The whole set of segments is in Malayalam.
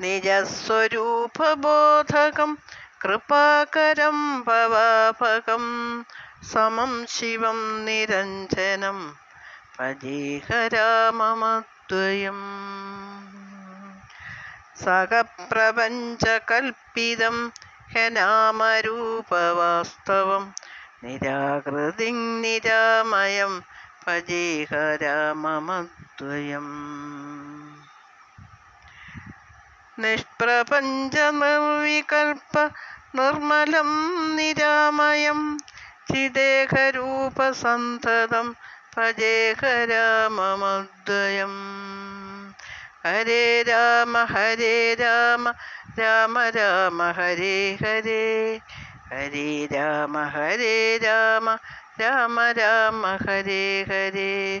നിജസ്വരൂപബോധകം കൃപാകരം ഭവാഭകം സമം ശിവം നിരഞ്ജനം പജീഹരാമമദ്വയം സഹപ്രപഞ്ചകൽപ്പിതം ഹനാമരൂപവാസ്തവം നിരാകൃതി നിരാമയം ഭജേഹരാമമദ്വയം നിഷ്പ്രപഞ്ച നിർവികൽപ്പ നിർമ്മലം നിരാമയം. ചിദേഹരൂപസന്ധതം ഭജേഹരാമമദ്വയം ഹരേ രാമ ഹരേ രാമ രാമ രാമ ഹരേ ഹരേ. ഹരേ രാമ ഹരേ രാമ രാമ രാമ ഹരേ ഹരേ.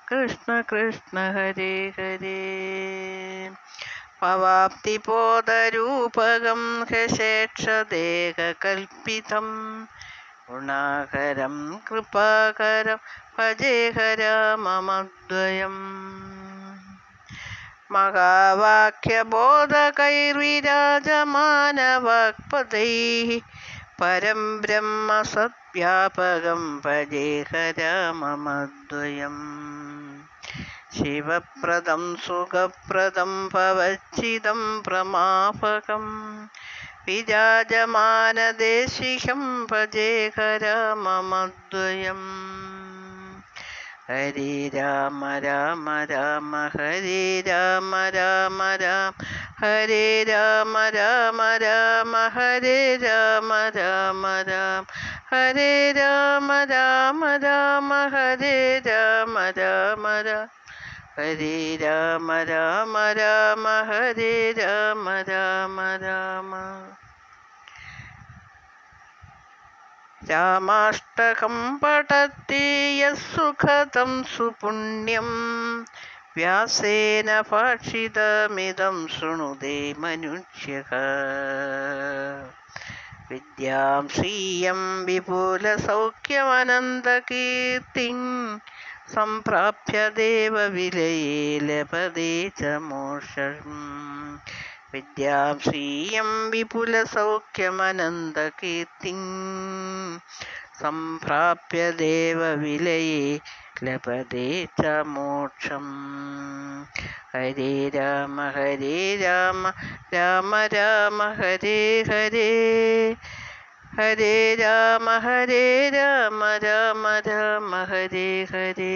കൃഷ്ണ കൃഷ്ണ ഹരേ ഹരേ. പവാപ്തിബോധരൂപകം ഹശേക്ഷദേഹകൽപ്പിതം. ഗുണാകരം കൃപാകരം ഭജേഹരാമമദ്വയം മഹാവാക്യബോധകൈർവിരാജമാനവാക്പതൈः. പരം ബ്രഹ്മ സദ്വ്യാപകം ഭജേഹരാമമദ്വയം ശിവപ്രദം സുഖപ്രദം ഭവച്ചിതം പ്രമാപകം. വിരാജമാനദേശിഹം ഭജേഹരാമമദ്വയം ഹരി രാമ രാമ രാമ ഹരി രാമ രാമ രാമ. ഹരേ രാമ രാമ രാമ ഹരേ രാമ രാമ രാമ. ഹരേ രാമ രാമ രാമ ഹരേ രാമ രാമ രാമ. ഹരേ രാമ രാമ രാമ ഹരേ രാമ രാമ രാമ. രാമാഷ്ടകം പഠത്തീയ സുഖതം സുപുണ്യം. വ്യാസേന ഭാഷിതമിതം ശൃണുതേ മനുഷ്യ വിദ്യാം ശ്രീയം വിപുലസൗഖ്യമനന്തകീർത്തിം സംപ്രാപ്യ ദേവവിലയേ ലഭതേ ച മോഷം വിദ്യാം ശ്രീയം വിപുലസൗഖ്യമനന്തകീർത്തിം सम्प्राप्य देवविलये लभते च मोक्षम् हरे राम हरे राम राम राम हरे हरे हरे राम हरे राम राम राम हरे हरे